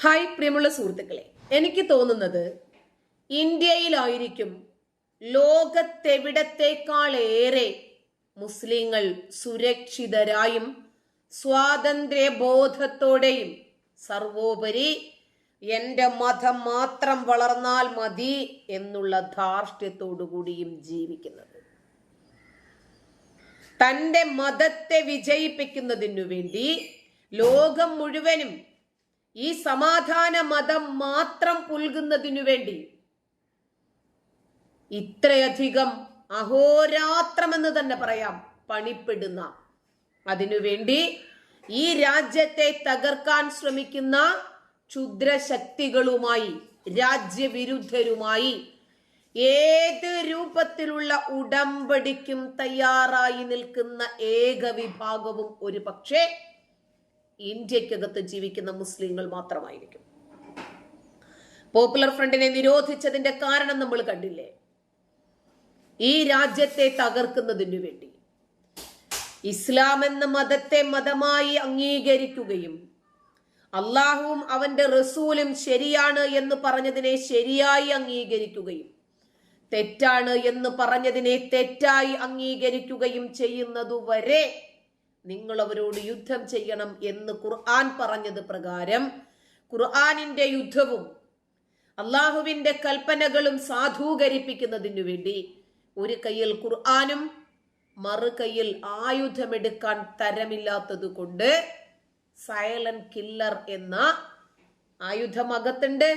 Hi പ്രിയമുള്ള സുഹൃത്തുക്കളെ എനിക്ക് തോന്നുന്നത് ഇന്ത്യയിലായിരിക്കും ലോകത്തെവിടത്തേക്കാളേറെ മുസ്ലിങ്ങൾ സുരക്ഷിതരായും സ്വാതന്ത്ര്യ ബോധത്തോടെയും സർവോപരി എന്റെ മതം മാത്രം വളർന്നാൽ മതി എന്നുള്ള ധാർഷ്ട്യത്തോടുകൂടിയും ജീവിക്കുന്നത്. തന്റെ മതത്തെ വിജയിപ്പിക്കുന്നതിനു വേണ്ടി ലോകം മുഴുവനും ഈ സമാധാന മതം മാത്രം പുൽകുന്നതിനു വേണ്ടി ഇത്രയധികം അഹോരാത്രമെന്ന് തന്നെ പറയാം പണിപ്പെടുന്ന. അതിനുവേണ്ടി ഈ രാജ്യത്തെ തകർക്കാൻ ശ്രമിക്കുന്ന ക്ഷുദ്രശക്തികളുമായി രാജ്യവിരുദ്ധരുമായി ഏത് രൂപത്തിലുള്ള ഉടമ്പടിക്കും തയ്യാറായി നിൽക്കുന്ന ഏക വിഭാഗവും ഒരു പക്ഷേ ഇന്ത്യക്കകത്ത് ജീവിക്കുന്ന മുസ്ലിങ്ങൾ മാത്രമായിരിക്കും. പോപ്പുലർ ഫ്രണ്ടിനെ നിരോധിച്ചതിന്റെ കാരണം നമ്മൾ കണ്ടില്ലേ? ഈ രാജ്യത്തെ തകർക്കുന്നതിനു വേണ്ടി. ഇസ്ലാം എന്ന മതത്തെ മതമായി അംഗീകരിക്കുകയും അള്ളാഹുവും അവന്റെ റസൂലും ശരിയാണ് എന്ന് പറഞ്ഞതിനെ ശരിയായി അംഗീകരിക്കുകയും തെറ്റാണ് എന്ന് പറഞ്ഞതിനെ തെറ്റായി അംഗീകരിക്കുകയും ചെയ്യുന്നതുവരെ നിങ്ങൾ അവരോട് യുദ്ധം ചെയ്യണം എന്ന് ഖുർആൻ പറഞ്ഞത് പ്രകാരം ഖുർആാനിന്റെ യുദ്ധവും അള്ളാഹുവിന്റെ കൽപ്പനകളും സാധൂകരിപ്പിക്കുന്നതിനു വേണ്ടി ഒരു കയ്യിൽ ഖുർആാനും മറു കയ്യിൽ ആയുധമെടുക്കാൻ തരമില്ലാത്തത് കൊണ്ട് സൈലന്റ് കില്ലർ എന്ന ആയുധം അകത്തുണ്ട്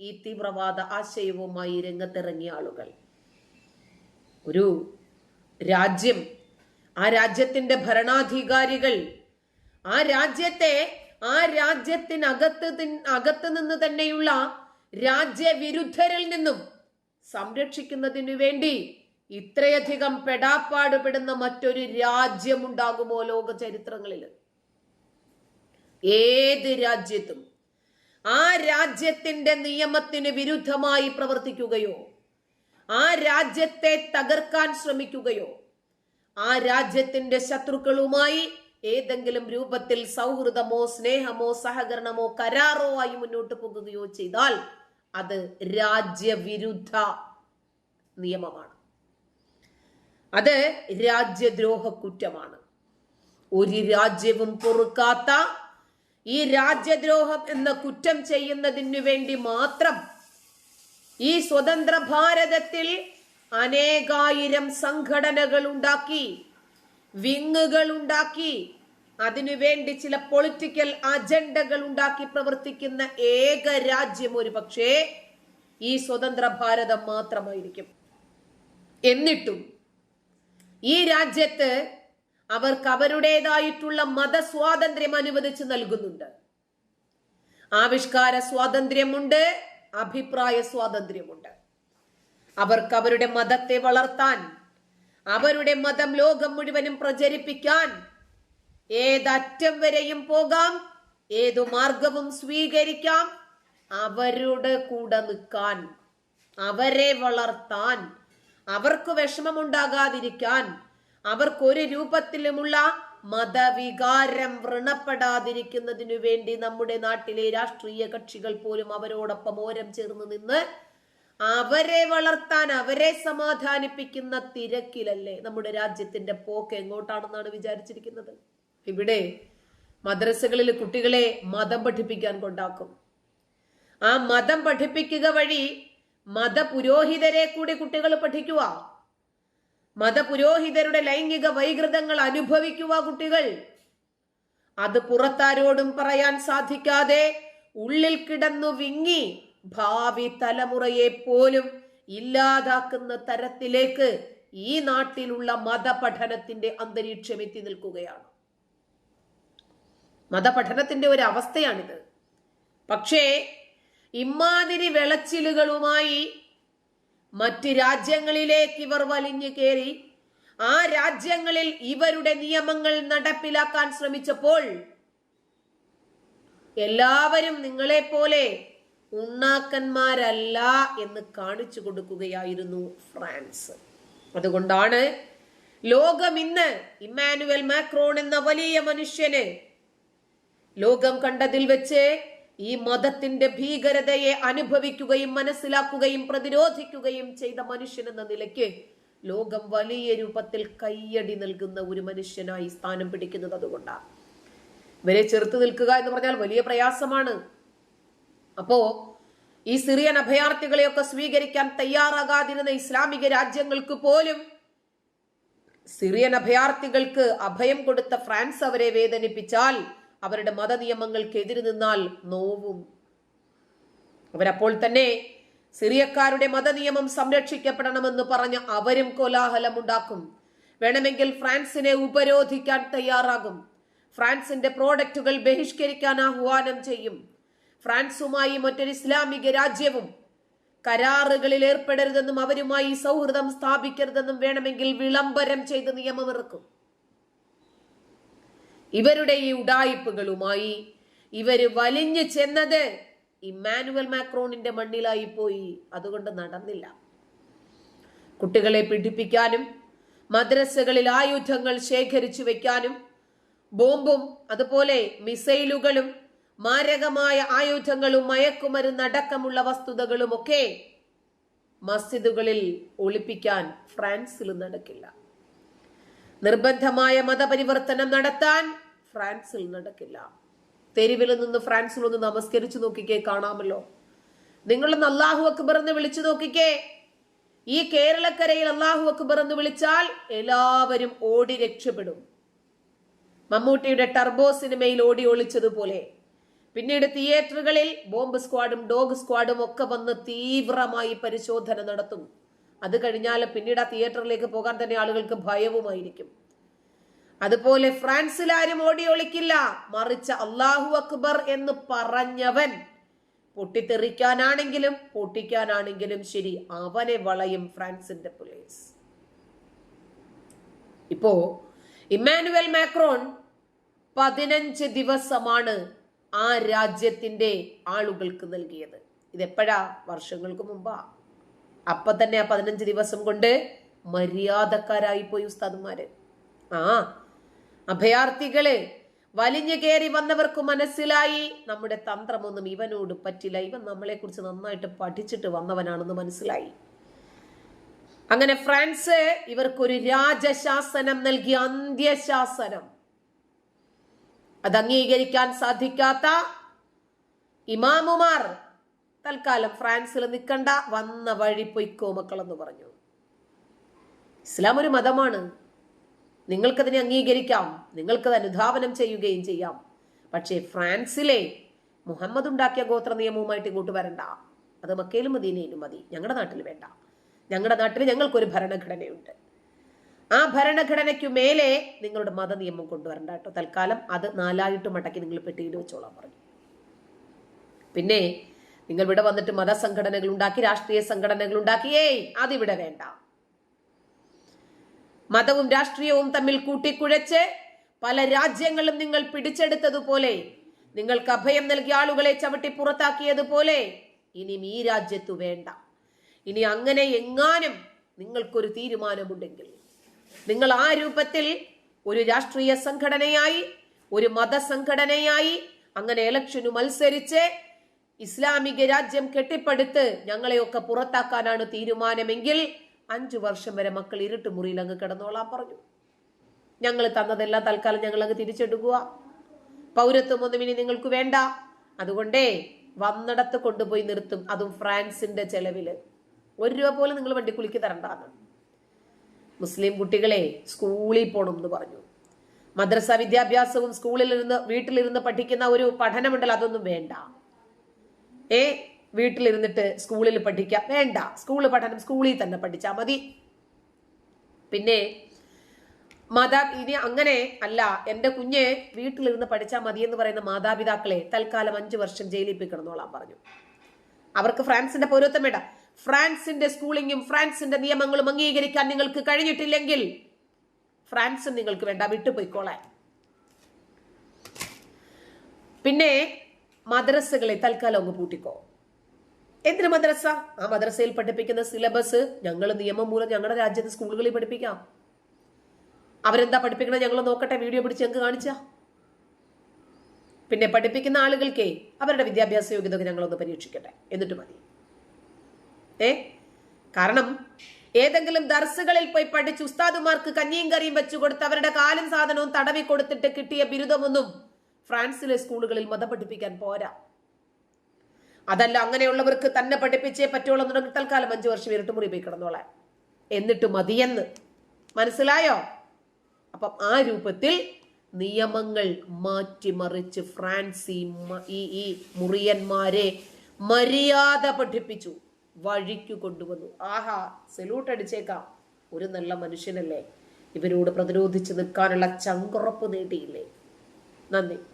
ഈ തീവ്രവാദ ആശയവുമായി രംഗത്തിറങ്ങിയ ആളുകൾ. ഒരു രാജ്യം ആ രാജ്യത്തിന്റെ ഭരണാധികാരികൾ ആ രാജ്യത്തെ ആ രാജ്യത്തിനകത്ത് അകത്ത് നിന്ന് തന്നെയുള്ള രാജ്യവിരുദ്ധരിൽ നിന്നും സംരക്ഷിക്കുന്നതിനു വേണ്ടി ഇത്രയധികം പെടാപ്പാടുപെടുന്ന മറ്റൊരു രാജ്യമുണ്ടാകുമോ ലോക ചരിത്രങ്ങളിൽ ഏത് രാജ്യത്തും ആ രാജ്യത്തിന്റെ നിയമത്തിന് വിരുദ്ധമായി പ്രവർത്തിക്കുകയോ ആ രാജ്യത്തെ തകർക്കാൻ ശ്രമിക്കുകയോ ആ രാജ്യത്തിന്റെ ശത്രുക്കളുമായി ഏതെങ്കിലും രൂപത്തിൽ സൗഹൃദമോ സ്നേഹമോ സഹകരണമോ കരാറോ ആയി മുന്നോട്ട് പോകുകയോ ചെയ്താൽ അത് രാജ്യവിരുദ്ധ നിയമമാണ്. അത് രാജ്യദ്രോഹ കുറ്റമാണ് ഒരു രാജ്യവും പൊറുക്കാത്ത ഈ രാജ്യദ്രോഹം എന്ന കുറ്റം ചെയ്യുന്നതിനു വേണ്ടി മാത്രം ഈ സ്വതന്ത്ര ഭാരതത്തിൽ അനേകായിരം സംഘടനകൾ ഉണ്ടാക്കി വിങ്ങുകൾ ഉണ്ടാക്കി അതിനുവേണ്ടി ചില പൊളിറ്റിക്കൽ അജണ്ടകൾ ഉണ്ടാക്കി പ്രവർത്തിക്കുന്ന ഏക രാജ്യം ഒരു പക്ഷേ ഈ സ്വതന്ത്ര ഭാരതം മാത്രമായിരിക്കും. എന്നിട്ടും ഈ രാജ്യത്ത് അവർക്ക് അവരുടേതായിട്ടുള്ള മതസ്വാതന്ത്ര്യം അനുവദിച്ച് നൽകുന്നുണ്ട്. ആവിഷ്കാര സ്വാതന്ത്ര്യമുണ്ട് അഭിപ്രായ സ്വാതന്ത്ര്യമുണ്ട്. അവർക്ക് അവരുടെ മതത്തെ വളർത്താൻ അവരുടെ മതം ലോകം മുഴുവനും പ്രചരിപ്പിക്കാൻ ഏതറ്റം വരെയും പോകാം ഏതു മാർഗവും സ്വീകരിക്കാം അവരുടെ കൂടെ നിൽക്കാൻ അവരെ വളർത്താൻ അവർക്ക് വിഷമമുണ്ടാകാതിരിക്കാൻ അവർക്കൊരു രൂപത്തിലുമുള്ള മതവികാരം വ്രണപ്പെടാതിരിക്കുന്നതിനു വേണ്ടി നമ്മുടെ നാട്ടിലെ രാഷ്ട്രീയ കക്ഷികൾ പോലും അവരോടൊപ്പം ഓരം ചേർന്ന് നിന്ന് അവരെ വളർത്താൻ അവരെ സമാധാനിപ്പിക്കുന്ന തിരക്കിലല്ലേ നമ്മുടെ രാജ്യത്തിന്റെ പോക്ക് എങ്ങോട്ടാണെന്നാണ് വിചാരിച്ചിരിക്കുന്നത്? ഇവിടെ മദ്രസകളിൽ കുട്ടികളെ മതം പഠിപ്പിക്കാൻ കൊണ്ടാക്കും. ആ മതം പഠിപ്പിക്കുക വഴി മതപുരോഹിതരെ കൂടി കുട്ടികൾ പഠിക്കുക. മതപുരോഹിതരുടെ ലൈംഗിക വൈകൃതങ്ങൾ അനുഭവിക്കുക കുട്ടികൾ. അത് പുറത്താരോടും പറയാൻ സാധിക്കാതെ ഉള്ളിൽ കിടന്നു വിങ്ങി ഭാവി തലമുറയെ പോലും ഇല്ലാതാക്കുന്ന തരത്തിലേക്ക് ഈ നാട്ടിലുള്ള മതപഠനത്തിന്റെ അന്തരീക്ഷം എത്തി നിൽക്കുകയാണ്. മതപഠനത്തിന്റെ ഒരു അവസ്ഥയാണിത്. പക്ഷേ ഇമാതിരി വിളച്ചിലുകളുമായി മറ്റ് രാജ്യങ്ങളിലേക്ക് ഇവർ വലിഞ്ഞു കയറി ആ രാജ്യങ്ങളിൽ ഇവരുടെ നിയമങ്ങൾ നടപ്പിലാക്കാൻ ശ്രമിച്ചപ്പോൾ എല്ലാവരും നിങ്ങളെ പോലെ ഉണ്ണാക്കന്മാരല്ല എന്ന് കാണിച്ചു കൊടുക്കുകയായിരുന്നു ഫ്രാൻസ്. അതുകൊണ്ടാണ് ലോകം ഇന്ന് ഇമ്മാനുവൽ മാക്രോൺ എന്ന വലിയ മനുഷ്യന് ലോകം കണ്ടതിൽ വെച്ച് ഈ മതത്തിന്റെ ഭീകരതയെ അനുഭവിക്കുകയും മനസ്സിലാക്കുകയും പ്രതിരോധിക്കുകയും ചെയ്ത മനുഷ്യൻ എന്ന നിലയ്ക്ക് ലോകം വലിയ രൂപത്തിൽ കയ്യടി നൽകുന്ന ഒരു മനുഷ്യനായി സ്ഥാനം പിടിക്കുന്നത് അതുകൊണ്ടാണ്. ഇവരെ ചെറുത്ത് നിൽക്കുക എന്ന് പറഞ്ഞാൽ വലിയ പ്രയാസമാണ്. അപ്പോ ഈ സിറിയൻ അഭയാർത്ഥികളെയൊക്കെ സ്വീകരിക്കാൻ തയ്യാറാകാതിരുന്ന ഇസ്ലാമിക രാജ്യങ്ങൾക്ക് പോലും സിറിയൻ അഭയാർത്ഥികൾക്ക് അഭയം കൊടുത്ത ഫ്രാൻസ് അവരെ വേദനിപ്പിച്ചാൽ അവരുടെ മതനിയമങ്ങൾക്ക് എതിര് നിന്നാൽ നോവും. അവരപ്പോൾ തന്നെ സിറിയക്കാരുടെ മതനിയമം സംരക്ഷിക്കപ്പെടണമെന്ന് പറഞ്ഞ് അവരും കോലാഹലമുണ്ടാക്കും. വേണമെങ്കിൽ ഫ്രാൻസിനെ ഉപരോധിക്കാൻ തയ്യാറാകും. ഫ്രാൻസിന്റെ പ്രോഡക്റ്റുകൾ ബഹിഷ്കരിക്കാൻ ആഹ്വാനം ചെയ്യും. ഫ്രാൻസുമായി മറ്റൊരു ഇസ്ലാമിക രാജ്യവും കരാറുകളിൽ ഏർപ്പെടരുതെന്നും അവരുമായി സൗഹൃദം സ്ഥാപിക്കരുതെന്നും വേണമെങ്കിൽ വിളംബരം ചെയ്ത് നിയമമിറക്കും. ഇവരുടെ ഈ ഉടായിപ്പുകളുമായി ഇവർ വലിഞ്ഞു ചെന്നത് ഇമ്മാനുവൽ മാക്രോണിന്റെ മണ്ണിലായി പോയി. അതുകൊണ്ട് നടന്നില്ല. കുട്ടികളെ പീഡിപ്പിക്കാനും മദ്രസകളിൽ ആയുധങ്ങൾ ശേഖരിച്ചു വെക്കാനും ബോംബും അതുപോലെ മിസൈലുകളും മാരകമായ ആയുധങ്ങളും മയക്കുമരുന്നടക്കമുള്ള വസ്തുതകളുമൊക്കെ മസ്ജിദുകളിൽ ഒളിപ്പിക്കാൻ ഫ്രാൻസിൽ നടക്കില്ല. നിർബന്ധമായ മതപരിവർത്തനം നടത്താൻ ഫ്രാൻസിൽ നടക്കില്ല. തെരുവിൽ നിന്ന് ഫ്രാൻസിൽ ഒന്ന് നമസ്കരിച്ചു നോക്കിക്കേ കാണാമല്ലോ. നിങ്ങളൊന്ന് അള്ളാഹു അക്ബർ എന്ന് വിളിച്ചു നോക്കിക്കേ. ഈ കേരളക്കരയിൽ അള്ളാഹു അക്ബർ എന്ന് വിളിച്ചാൽ എല്ലാവരും ഓടി രക്ഷപ്പെടും. മമ്മൂട്ടിയുടെ ടർബോ സിനിമയിൽ ഓടി ഒളിച്ചതുപോലെ. പിന്നീട് തിയേറ്ററുകളിൽ ബോംബ് സ്ക്വാഡും ഡോഗ് സ്ക്വാഡും ഒക്കെ വന്ന് തീവ്രമായി പരിശോധന നടത്തും. അത് കഴിഞ്ഞാൽ പിന്നീട് ആ തിയേറ്ററിലേക്ക് പോകാൻ തന്നെ ആളുകൾക്ക് ഭയവുമായിരിക്കും. അതുപോലെ ഫ്രാൻസിൽ ആരും ഓടി ഒളിക്കില്ല. മറിച്ച് അള്ളാഹു അക്ബർ എന്ന് പറഞ്ഞവൻ പൊട്ടിത്തെറിക്കാനാണെങ്കിലും പൊട്ടിക്കാനാണെങ്കിലും ശരി അവനെ വളയും ഫ്രാൻസിന്റെ പോലീസ് ഇപ്പോ ഇമ്മാനുവൽ മാക്രോൺ പതിനഞ്ച് ദിവസമാണ് ആ രാജ്യത്തിന്റെ ആളുകൾക്ക് നൽകിയത്. ഇതെപ്പോഴാ? വർഷങ്ങൾക്ക് മുമ്പാ. അപ്പൊ തന്നെ ആ പതിനഞ്ച് ദിവസം കൊണ്ട് മര്യാദക്കാരായി പോയി ഉസ്താദുമാര്. ആ അഭയാർത്ഥികൾ വലിഞ്ഞു കയറി വന്നവർക്ക് മനസ്സിലായി. നമ്മുടെ തന്ത്രമൊന്നും ഇവനോട് പറ്റില്ല. ഇവൻ നമ്മളെ കുറിച്ച് നന്നായിട്ട് പഠിച്ചിട്ട് വന്നവനാണെന്ന് മനസ്സിലായി. അങ്ങനെ ഫ്രാൻസ് ഇവർക്കൊരു രാജശാസനം നൽകി അന്ത്യശാസനം. അത് അംഗീകരിക്കാൻ സാധിക്കാത്ത ഇമാമുമാർ തൽക്കാലം ഫ്രാൻസിൽ നിൽക്കണ്ട വന്ന വഴി പൊയ്ക്കോ മക്കളെന്ന് പറഞ്ഞു. ഇസ്ലാം ഒരു മതമാണ്. നിങ്ങൾക്കതിനെ അംഗീകരിക്കാം നിങ്ങൾക്കത് അനുധാവനം ചെയ്യുകയും ചെയ്യാം. പക്ഷേ ഫ്രാൻസിലെ മുഹമ്മദ് ഉണ്ടാക്കിയ ഗോത്ര നിയമവുമായിട്ട് ഇങ്ങോട്ട് വരണ്ട. അത് മക്കയിലും മദീനയിലും മതി. ഞങ്ങളുടെ നാട്ടിൽ വേണ്ട. ഞങ്ങളുടെ നാട്ടിൽ ഞങ്ങൾക്കൊരു ഭരണഘടനയുണ്ട്. ആ ഭരണഘടനയ്ക്കു മേലെ നിങ്ങളുടെ മതനിയമം കൊണ്ടുവരണ്ട കേട്ടോ. തൽക്കാലം അത് നാലായിട്ട് മടക്കി നിങ്ങൾ പെട്ടിയിൽ വെച്ചോളാൻ പറഞ്ഞു. പിന്നെ നിങ്ങൾ ഇവിടെ വന്നിട്ട് മതസംഘടനകൾ ഉണ്ടാക്കി രാഷ്ട്രീയ സംഘടനകൾ ഉണ്ടാക്കിയേ അതിവിടെ വേണ്ട. മതവും രാഷ്ട്രീയവും തമ്മിൽ കൂട്ടിക്കുഴച്ച് പല രാജ്യങ്ങളും നിങ്ങൾ പിടിച്ചെടുത്തതുപോലെ നിങ്ങൾക്ക് അഭയം നൽകിയ ആളുകളെ ചവിട്ടി പുറത്താക്കിയതുപോലെ ഇനിയും ഈ രാജ്യത്തു വേണ്ട. ഇനി അങ്ങനെ എങ്ങാനും നിങ്ങൾക്കൊരു തീരുമാനമുണ്ടെങ്കിൽ നിങ്ങൾ ആ രൂപത്തിൽ ഒരു രാഷ്ട്രീയ സംഘടനയായി ഒരു മതസംഘടനയായി അങ്ങനെ ഇലക്ഷന് മത്സരിച്ച് ഇസ്ലാമിക രാജ്യം കെട്ടിപ്പടുത്ത് ഞങ്ങളെയൊക്കെ പുറത്താക്കാനാണ് തീരുമാനമെങ്കിൽ അഞ്ചു വർഷം വരെ മക്കൾ ഇരുട്ട് മുറിയിൽ അങ്ങ് കിടന്നോളാൻ പറഞ്ഞു. ഞങ്ങൾ തന്നതെല്ലാം തൽക്കാലം ഞങ്ങൾ അങ്ങ് തിരിച്ചെടുക്കുക. പൗരത്വം ഒന്നും ഇനി നിങ്ങൾക്ക് വേണ്ട. അതുകൊണ്ടേ വന്നിടത്ത് കൊണ്ടുപോയി നിർത്തും. അതും ഫ്രാൻസിന്റെ ചെലവിൽ. ഒരു രൂപ പോലും നിങ്ങൾ വണ്ടിക്കുലിക്ക് തരണ്ടാന്ന്. മുസ്ലിം കുട്ടികളെ സ്കൂളിൽ പോകണം എന്ന് പറഞ്ഞു. മദ്രസ വിദ്യാഭ്യാസവും സ്കൂളിൽ ഇരുന്ന് വീട്ടിലിരുന്ന് പഠിക്കുന്ന ഒരു പഠനമുണ്ടല്ലോ അതൊന്നും വേണ്ട. ഏ വീട്ടിലിരുന്നിട്ട് സ്കൂളിൽ പഠിക്കാം. വേണ്ട. സ്കൂൾ പഠനം സ്കൂളിൽ തന്നെ പഠിച്ചാൽ മതി. പിന്നെ മാതാ ഇനി അങ്ങനെ അല്ല. എന്റെ കുഞ്ഞ് വീട്ടിലിരുന്ന് പഠിച്ചാൽ മതി എന്ന് പറയുന്ന മാതാപിതാക്കളെ തൽക്കാലം അഞ്ചു വർഷം കിടന്നോളാൻ പറഞ്ഞു. അവർക്ക് ഫ്രാൻസിന്റെ പൗരത്വം വേണ്ട. ഫ്രാൻസിന്റെ സ്കൂളിങ്ങും ഫ്രാൻസിന്റെ നിയമങ്ങളും അംഗീകരിക്കാൻ നിങ്ങൾക്ക് കഴിഞ്ഞിട്ടില്ലെങ്കിൽ ഫ്രാൻസ് നിങ്ങൾക്ക് വേണ്ട വിട്ടുപോയിക്കോളാൻ. പിന്നെ മദ്രസകളെ തൽക്കാലം അങ്ങ് പൂട്ടിക്കോ. എന്തിന് മദ്രസ? ആ മദ്രസയിൽ പഠിപ്പിക്കുന്ന സിലബസ് ഞങ്ങൾ നിയമം മൂലം ഞങ്ങളുടെ രാജ്യത്തെ സ്കൂളുകളിൽ പഠിപ്പിക്കാം. അവരെന്താ പഠിപ്പിക്കണത് ഞങ്ങൾ നോക്കട്ടെ വീഡിയോ പിടിച്ച് ഞങ്ങൾക്ക് കാണിച്ച. പിന്നെ പഠിപ്പിക്കുന്ന ആളുകൾക്കേ അവരുടെ വിദ്യാഭ്യാസ യോഗ്യത ഞങ്ങളൊന്ന് പരീക്ഷിക്കട്ടെ എന്നിട്ട് മതി. ഏ? കാരണം ഏതെങ്കിലും ദർസുകളിൽ പോയി പഠിച്ച് ഉസ്താദുമാർക്ക് കഞ്ഞിയും കറിയും വെച്ചു കൊടുത്ത് അവരുടെ കാലും സാധനവും തടവി കൊടുത്തിട്ട് കിട്ടിയ ബിരുദമൊന്നും ഫ്രാൻസിലെ സ്കൂളുകളിൽ മതം പഠിപ്പിക്കാൻ പോരാ. അതല്ല അങ്ങനെയുള്ളവർക്ക് തന്നെ പഠിപ്പിച്ചേ പറ്റുള്ളൂ എന്നുണ്ടെങ്കിൽ തൽക്കാലം അഞ്ചു വർഷം ഇരുട്ടുമുറി പോയി കിടന്നോളാൻ എന്നിട്ട് മതിയെന്ന്. മനസ്സിലായോ? അപ്പം ആ രൂപത്തിൽ നിയമങ്ങൾ മാറ്റിമറിച്ച് ഫ്രാൻസി ഈ ഈ മുറിയന്മാരെ മര്യാദ പഠിപ്പിച്ചു. വഴിക്കു കൊണ്ടുവന്നു. ആഹാ സല്യൂട്ട് അടിച്ചേക്കാം. ഒരു നല്ല മനുഷ്യനല്ലേ. ഇവരോട് പ്രതിരോധിച്ച് നിൽക്കാനുള്ള ചങ്കുറപ്പ് നേടിയില്ലേ. നന്ദി.